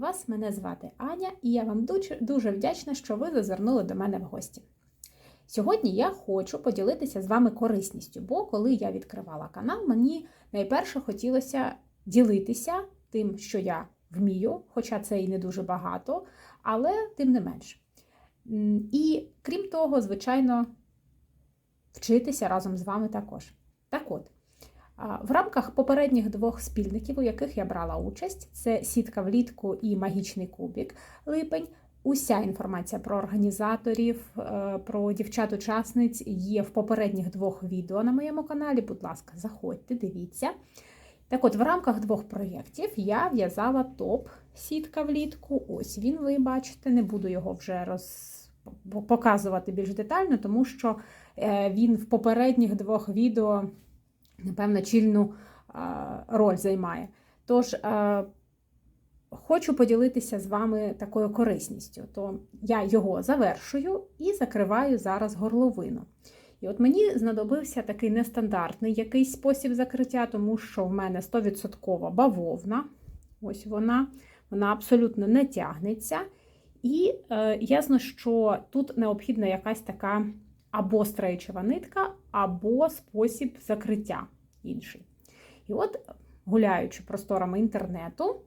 час! Мене звати Аня, і я вам дуже вдячна, що ви зазирнули до мене в гості. Сьогодні я хочу поділитися з вами корисністю, бо коли я відкривала канал, мені найперше хотілося ділитися тим, що я вмію, хоча це і не дуже багато, але тим не менш. І крім того, звичайно, вчитися разом з вами також. Так от. В рамках попередніх двох спільників, у яких я брала участь, це сітка влітку і магічний кубік липень. Уся інформація про організаторів, е, про дівчат-учасниць є в попередніх двох відео на моєму каналі. Будь ласка, заходьте, дивіться. Так от, в рамках двох проєктів я в'язала топ сітка влітку. Ось він, ви бачите, не буду його вже роз... показувати більш детально, тому що е, він в попередніх двох відео напевно, чільну роль займає. Тож, хочу поділитися з вами такою корисністю. То я його завершую і закриваю зараз горловину. І от мені знадобився такий нестандартний якийсь спосіб закриття, тому що в мене 100% бавовна. Ось вона, вона абсолютно не тягнеться. І е, ясно, що тут необхідна якась така або стрейчева нитка, або спосіб закриття інший. І от, гуляючи просторами інтернету,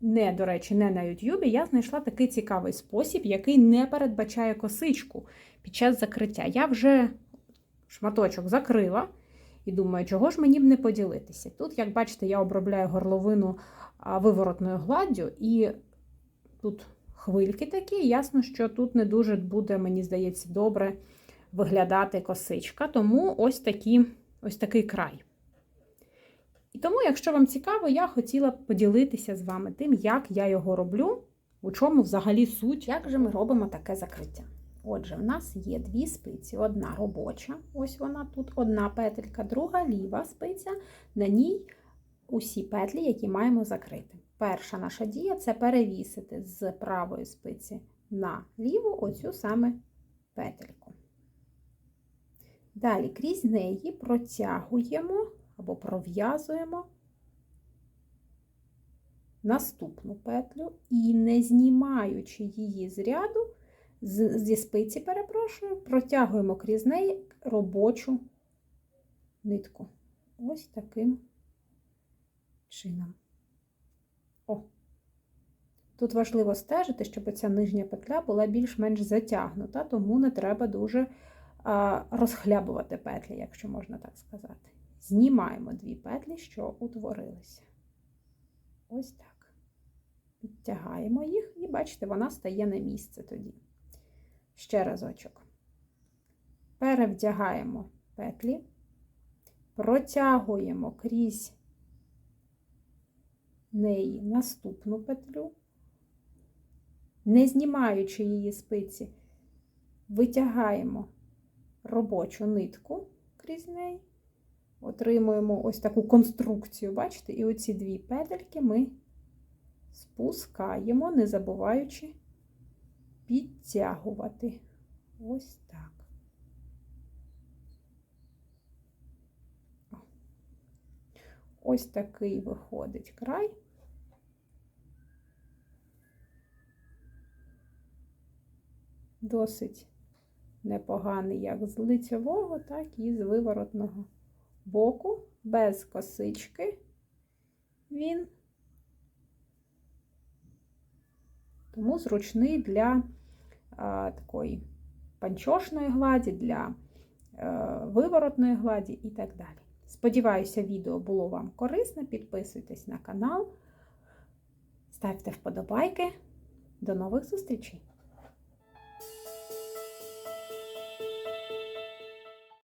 не, до речі, не на Ютубі, я знайшла такий цікавий спосіб, який не передбачає косичку під час закриття. Я вже шматочок закрила і думаю, чого ж мені б не поділитися. Тут, як бачите, я обробляю горловину виворотною гладдю, і тут хвильки такі, ясно, що тут не дуже буде, мені здається, добре виглядати косичка, тому ось, такі, ось такий край. І тому, якщо вам цікаво, я хотіла б поділитися з вами тим, як я його роблю, у чому взагалі суть, як же ми робимо таке закриття. Отже, в нас є дві спиці: одна робоча, ось вона тут, одна петелька, друга ліва спиця, на ній усі петлі, які маємо закрити. Перша наша дія це перевісити з правої спиці на ліву оцю саме петельку. Далі крізь неї протягуємо або пров'язуємо наступну петлю і, не знімаючи її з ряду, зі спиці, перепрошую, протягуємо крізь неї робочу нитку. Ось таким чином. О! Тут важливо стежити, щоб ця нижня петля була більш-менш затягнута, тому не треба дуже розхлябувати петлі, якщо можна так сказати. Знімаємо дві петлі, що утворилися. Ось так. Підтягаємо їх, і, бачите, вона стає на місце тоді. Ще разочок. Перевдягаємо петлі, протягуємо крізь неї наступну петлю, не знімаючи її спиці, витягаємо робочу нитку крізь неї отримуємо ось таку конструкцію, бачите, і оці дві петельки ми спускаємо, не забуваючи підтягувати. Ось так. Ось такий виходить край. Досить непоганий як з лицьового, так і з виворотного боку, без косички він, тому зручний для а, такої панчошної гладі, для а, е, виворотної гладі і так далі. Сподіваюся, відео було вам корисне. Підписуйтесь на канал, ставте вподобайки. До нових зустрічей!